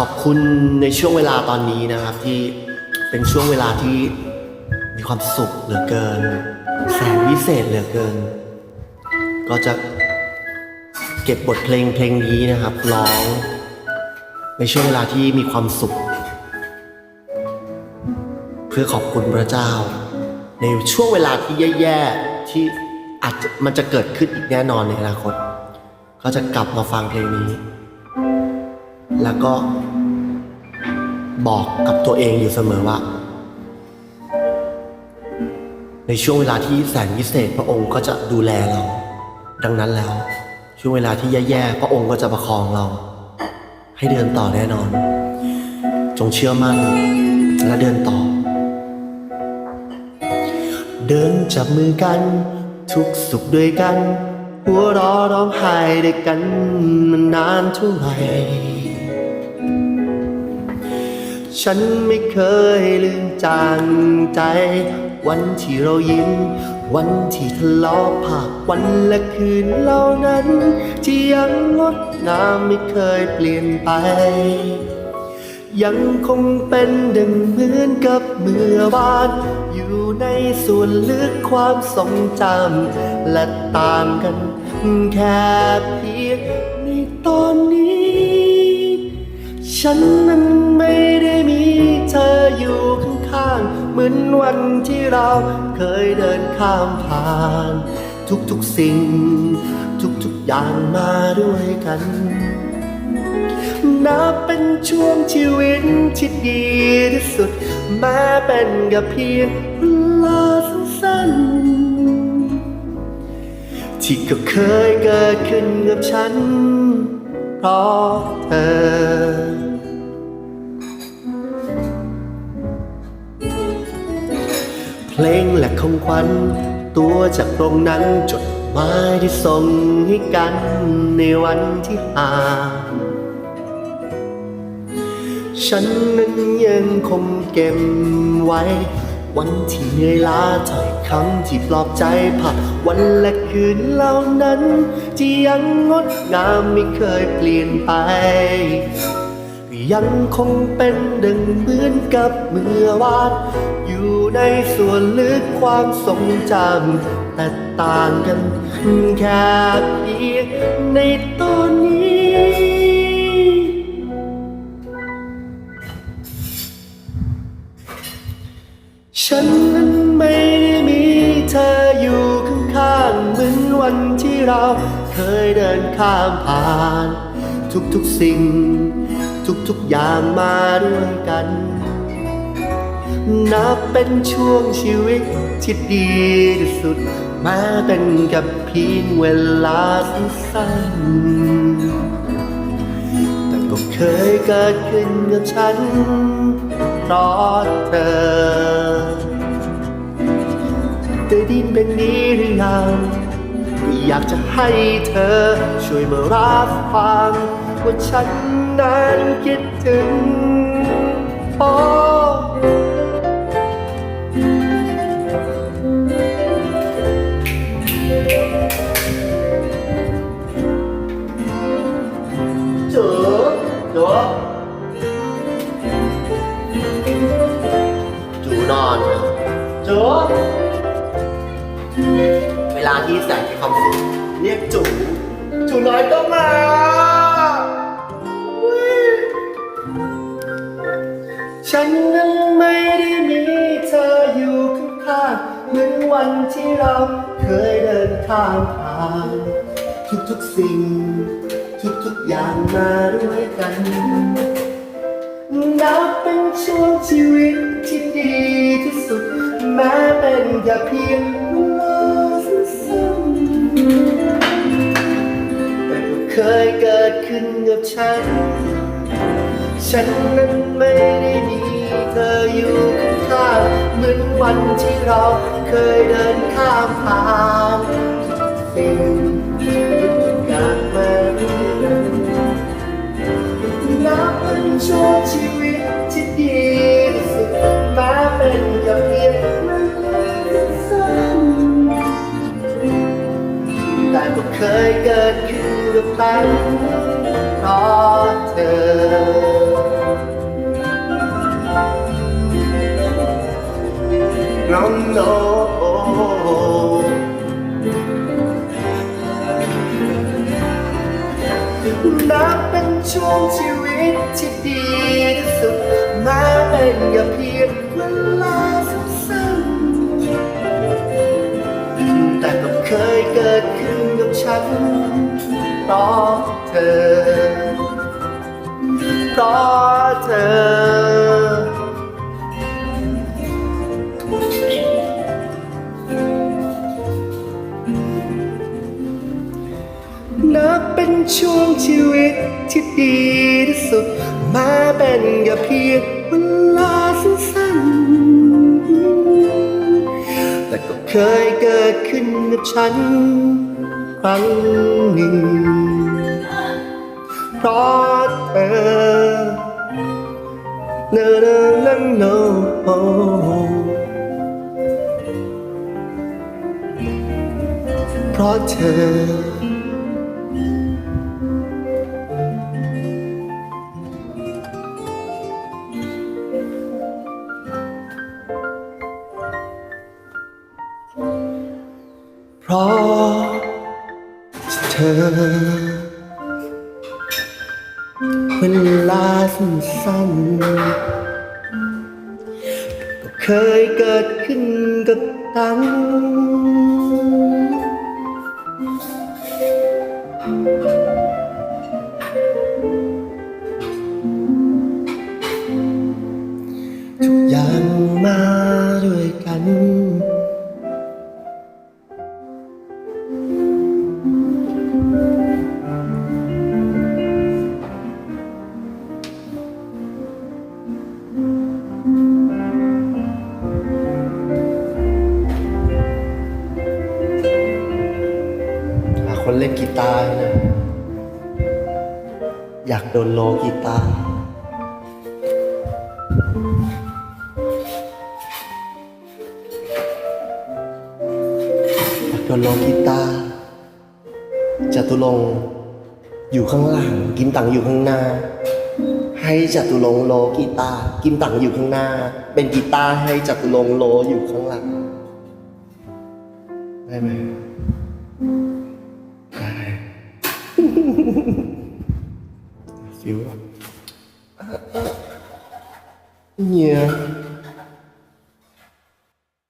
ขอบคุณในช่วงเวลาตอนนี้นะครับที่เป็นช่วงเวลาที่มีความสุขเหลือเกิน แสนวิเศษเหลือเกิน ก็จะเก็บบทเพลงเพลงนี้นะครับร้อง ในช่วงเวลาที่มีความสุข เพื่อขอบคุณพระเจ้า ในช่วงเวลาที่แย่ๆที่อาจจะมันจะเกิดขึ้นอีกแน่นอนในอนาคต ก็จะกลับมาฟังเพลงนี้ แล้วก็ บอกกับตัวเองอยู่เสมอว่า ในช่วงเวลาที่แสนวิเศษพระองค์ก็จะดูแลเรา ดังนั้นแล้ว ช่วงเวลาที่แย่ๆพระองค์ก็จะประคองเรา ให้เดินต่อแน่นอน จงเชื่อมั่นและเดินต่อ เดินจับมือกัน ทุกสุขด้วยกัน หัวเรอร้องไห้ด้วยกันมันนานเท่าไหร่ ฉันไม่เคยลืมจางใจ วันที่เรายิ้ม วันที่ทะเลาะภาพวันและคืนเหล่านั้น ที่ยังงดงามไม่เคยเปลี่ยนไป ยังคงเป็นดังเหมือนกับเมื่อวาน อยู่ในส่วนลึกความทรงจำและต่างกันแค่เพียงในตอนนี้ ฉันนั้นไม่ได้มีเธออยู่ข้างๆเหมือนวันที่เราเคยเดินข้ามผ่าน ทุกๆสิ่ง ทุกๆอย่างมาด้วยกัน นับเป็นช่วงชีวิตที่ดีที่สุด แม้เป็นกับเพียงเวลาสั้นๆที่ก็เคยเกิดขึ้นกับฉัน เพราะเธอ เพลงและของขวัญตัวจากตรงนั้นจดหมายที่ส่งให้กันในวันที่ห่างฉันนั้นยังคงเก็บไว้ วันที่เหนื่อยล้าถ้อยคำที่ปลอบใจผ่านวันและคืนเหล่านั้น ที่ยังงดงามไม่เคยเปลี่ยนไป ยังคงเป็นดังเหมือนกับเมื่อวาน อยู่ในส่วนลึกความทรงจำแต่ต่างกันแค่เพียงในตอนนี้ฉันนั้นไม่ได้มีเธออยู่ข้างๆเหมือนวันที่เราเคยเดินข้ามผ่าน ทุกๆสิ่ง ทุกๆอย่างมาด้วยกัน นับเป็นช่วงชีวิตที่ดีที่สุด แม้เป็นกับเพียงเวลาสั้นๆ แต่ก็เคยเกิดขึ้นกับฉันเพราะเธอได้ดินเป็นนี้หรือยังอยากจะให้เธอช่วยมารับฟัง ว่าฉันนั้นคิดถึงโอ้จูจูจูนอนครับจูเวลาที่แสนมีความสุขเรียกจูจูน้อยก็มา วันที่เราเคยเดินข้ามผ่าน ทุกๆสิ่ง ทุกๆอย่างมาด้วยกัน นับเป็นช่วงชีวิตที่ดีที่สุด แม้เป็นแค่เพียงเวลาสั้นๆแต่ก็เคยเกิดขึ้นกับฉัน ฉันนั้นไม่ได้มีเธออยู่ เหมือนวันที่เราเคยเดินข้ามผ่านสิ่งทุกอย่างมาด้วยกันนับเป็นช่วงชีวิตที่ดีสุดแม้เป็นแค่เพียงเวลาสั้นแต่ก็เคยเกิดขึ้นกับฉันเพราะเธอ นับเป็นช่วงชีวิตที่ดีที่สุดแม้เป็นแค่เพียงเวลาสั้นๆแต่ก็เคยเกิดขึ้นกับฉันเพราะเธอเพราะเธอ ช่วงชีวิตที่ดีที่สุดม้เป็นแค่เพียงเวลาสั้นๆ แต่ก็เคยเกิดขึ้นกับฉัน ครั้งหนึ่ง เพราะเธอเนอเนอเนอนอเพราะเธอ ราะเธอ เวลาสั้นๆก็เคยเกิดขึ้นกับตังทุกอย่างมาด้วยกัน คนเล่นกีตาร์ห้หนะอยากโดนโลกีตาร์อยากโดนโลกีตาร์จตุรงอยู่ข้างหลังกินตังอยู่ข้างหน้า ให้จตุรงโลกีตาร์กินตังอยู่ข้างหน้า เป็นกีตาร์ให้จตุรงโลอยู่ข้างหลังได้ไหม ฟิวอะเนี่ย